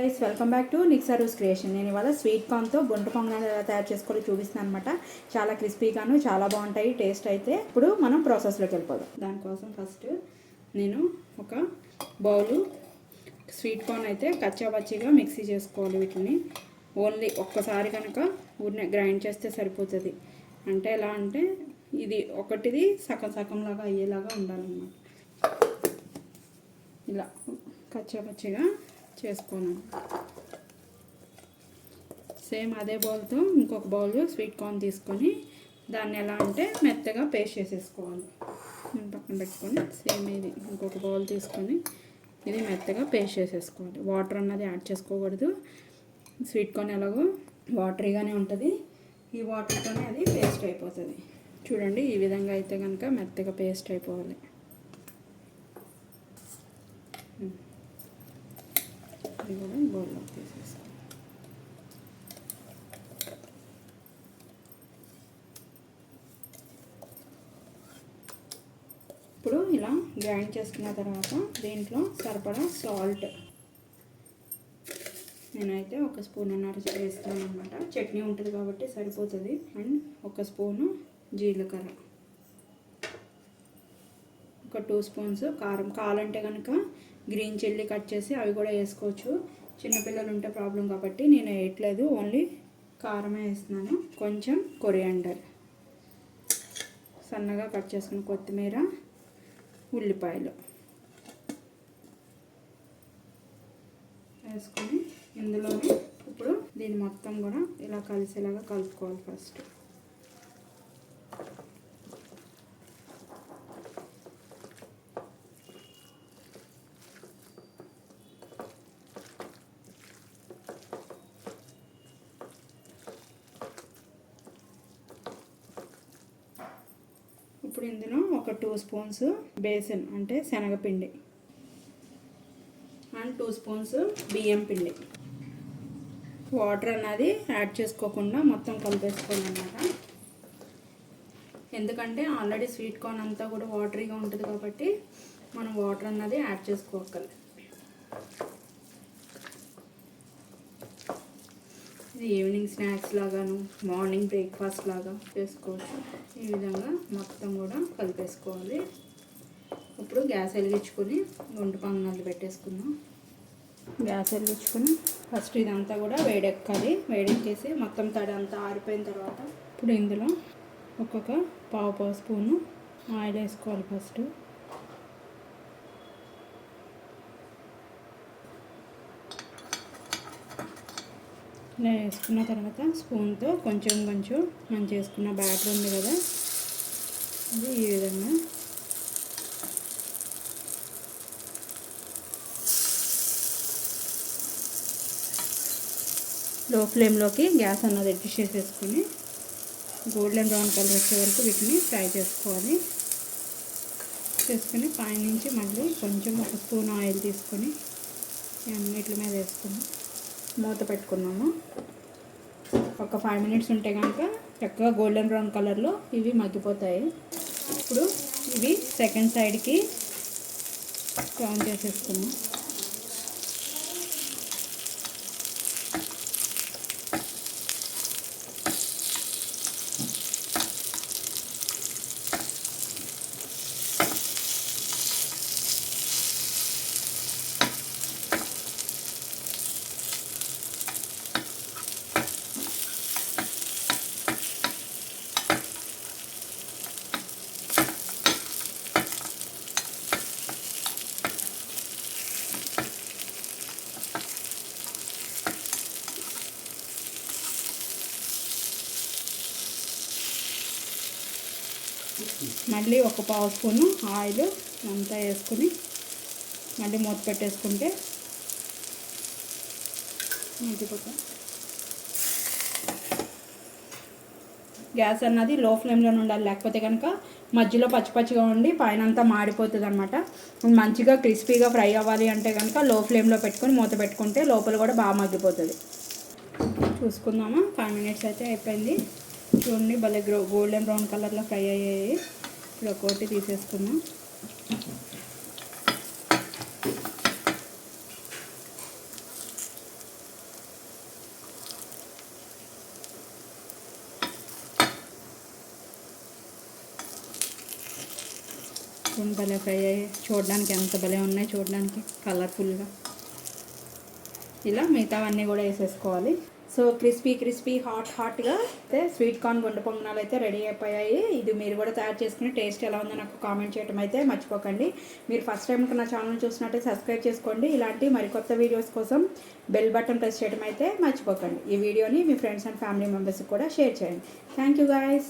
Guys welcome back to నిక్సరూస్ creation నేను ఇవాళ స్వీట్ కార్న్తో గుంట పొంగనాలు ఎలా తయారు చేసుకోవాలో చూపిస్తాను అనమాట చాలా క్రిస్పీగాను చాలా బాగుంటాయి టేస్ట్ అయితే. ఇప్పుడు మనం ప్రాసెస్లోకి వెళ్ళిపోదాం. దానికోసం ఫస్ట్ నేను ఒక బౌలు స్వీట్ కార్న్ అయితే కచ్చాపచ్చిగా మిక్సీ చేసుకోవాలి వీటిని. ఓన్లీ ఒక్కసారి కనుక ఊరిని గ్రైండ్ చేస్తే సరిపోతుంది. అంటే ఎలా అంటే ఇది ఒకటిది సగం సగంలాగా అయ్యేలాగా ఉండాలన్నమాట. ఇలా కచ్చాపచ్చిగా చేసుకోను సేమ్ అదే బౌల్తో ఇంకొక బౌల్ స్వీట్ కార్న్ తీసుకొని దాన్ని ఎలా అంటే మెత్తగా పేస్ట్ చేసేసుకోవాలి. నేను పక్కన పెట్టుకొని సేమ్ ఇది ఇంకొక బౌల్ తీసుకొని ఇది మెత్తగా పేస్ట్ చేసేసుకోవాలి. వాటర్ అన్నది యాడ్ చేసుకోకూడదు. స్వీట్ కార్న్ ఎలాగో వాటరీగానే ఉంటుంది. ఈ వాటర్తోనే అది పేస్ట్ అయిపోతుంది. చూడండి ఈ విధంగా అయితే కనుక మెత్తగా పేస్ట్ అయిపోవాలి. ఇది కూడా బౌల్లోకి ఇప్పుడు ఇలా గ్రైండ్ చేసుకున్న తర్వాత దీంట్లో సరిపడా సాల్ట్ నేనైతే ఒక స్పూన్ అన్నర వేస్తాను అనమాట చట్నీ ఉంటుంది కాబట్టి సరిపోతుంది. అండ్ ఒక స్పూను జీలకర్ర. ఒక టూ స్పూన్స్ కారం. కావాలంటే కనుక గ్రీన్ చిల్లీ కట్ చేసి అవి కూడా వేసుకోవచ్చు. చిన్నపిల్లలు ఉంటే ప్రాబ్లం కాబట్టి నేను వేయట్లేదు. ఓన్లీ కారమే వేస్తున్నాను. కొంచెం కొరియాండర్. సన్నగా కట్ చేసుకున్న కొత్తిమీర ఉల్లిపాయలు వేసుకొని ఇందులోనే ఇప్పుడు దీన్ని మొత్తం కూడా ఇలా కలిసేలాగా కలుపుకోవాలి ఫస్ట్. ఇప్పుడు ఇందులో ఒక టూ స్పూన్స్ బేసన్ అంటే శనగపిండి. అండ్ టూ స్పూన్స్ బియ్యం పిండి. వాటర్ అన్నది యాడ్ చేసుకోకుండా మొత్తం కలిపేసుకోవాలి అన్నమాట. ఎందుకంటే ఆల్రెడీ స్వీట్ కార్న్ అంతా కూడా వాటరీగా ఉంటుంది కాబట్టి మనం వాటర్ అన్నది యాడ్ చేసుకోవాలి ఈవినింగ్ స్నాక్స్ లాగాను మార్నింగ్ బ్రేక్ఫాస్ట్ లాగా చేసుకోవచ్చు. ఈ విధంగా మొత్తం కూడా కలిపేసుకోవాలి. ఇప్పుడు గ్యాస్ వెలిగించుకొని గుండు పంగనాలు పెట్టేసుకుందాం. గ్యాస్ వెలిగించుకొని ఫస్ట్ ఇదంతా కూడా వేడెక్కాలి. వేడెక్కేసి మొత్తం తడి అంతా ఆరిపోయిన తర్వాత ఇప్పుడు ఇందులో ఒక్కొక్క పావు పావు స్పూను ఆయిల్ వేసుకోవాలి ఫస్ట్. ఇలా వేసుకున్న తర్వాత స్పూన్తో కొంచెం కొంచెం మనం చేసుకున్న బ్యాటర్ ఉంది కదా. అది ఈ విధంగా. లో ఫ్లేమ్లోకి గ్యాస్ అన్నది అడ్జస్ట్ చేసేసుకుని గోల్డెన్ బ్రౌన్ కలర్ వచ్చే వరకు వీటిని ఫ్రై చేసుకోవాలి. చేసుకుని పైనుంచి మళ్ళీ కొంచెం ఒక స్పూన్ ఆయిల్ తీసుకొని అన్నిటి మీద వేసుకుని మూత పెట్టుకున్నాము. ఒక ఫైవ్ మినిట్స్ ఉంటే కనుక చక్కగా గోల్డెన్ బ్రౌన్ కలర్లో ఇవి మగ్గిపోతాయి. ఇప్పుడు ఇవి సెకండ్ సైడ్కి బ్రౌన్ చేసేసుకున్నాం మళ్ళీ ఒక పావు స్పూను ఆయిల్ అంతా వేసుకుని మళ్ళీ మూత పెట్టేసుకుంటే మంచిపోతాం గ్యాస్ అన్నది లో ఫ్లేమ్లో ఉండాలి లేకపోతే కనుక మధ్యలో పచ్చి పచ్చిగా ఉండి పైన అంతా మాడిపోతుంది అనమాట మంచిగా క్రిస్పీగా ఫ్రై అవ్వాలి అంటే కనుక లో ఫ్లేమ్లో పెట్టుకొని మూత పెట్టుకుంటే లోపల కూడా బాగా మగ్గిపోతుంది. చూసుకుందామా? ఫైవ్ మినిట్స్ అయితే అయిపోయింది. చూడండి భలే గ్రో గోల్డెన్ బ్రౌన్ కలర్లో ఫ్రై అయ్యాయి. ఇప్పుడు ఒక్కోటి తీసేసుకున్నాం చూడండి భలే ఫ్రై అయ్యాయి. చూడడానికి ఎంత భలే ఉన్నాయి చూడడానికి కలర్ఫుల్గా ఇలా మిగతావన్నీ కూడా వేసేసుకోవాలి. సో క్రిస్పీ క్రిస్పీ హాట్ హాట్గా అయితే స్వీట్ కార్న్ గుండె పొంగనాలు అయితే రెడీ అయిపోయాయి. ఇది మీరు కూడా తయారు చేసుకుని టేస్ట్ ఎలా ఉందో నాకు కామెంట్ చేయడం అయితే మర్చిపోకండి. మీరు ఫస్ట్ టైం నా ఛానల్ చూసినట్టే సబ్స్క్రైబ్ చేసుకోండి. ఇలాంటి మరికొత్త వీడియోస్ కోసం బెల్ బటన్ ప్రెస్ చేయడం అయితే మర్చిపోకండి. ఈ వీడియోని మీ ఫ్రెండ్స్ అండ్ ఫ్యామిలీ మెంబర్స్కి కూడా షేర్ చేయండి. Thank you guys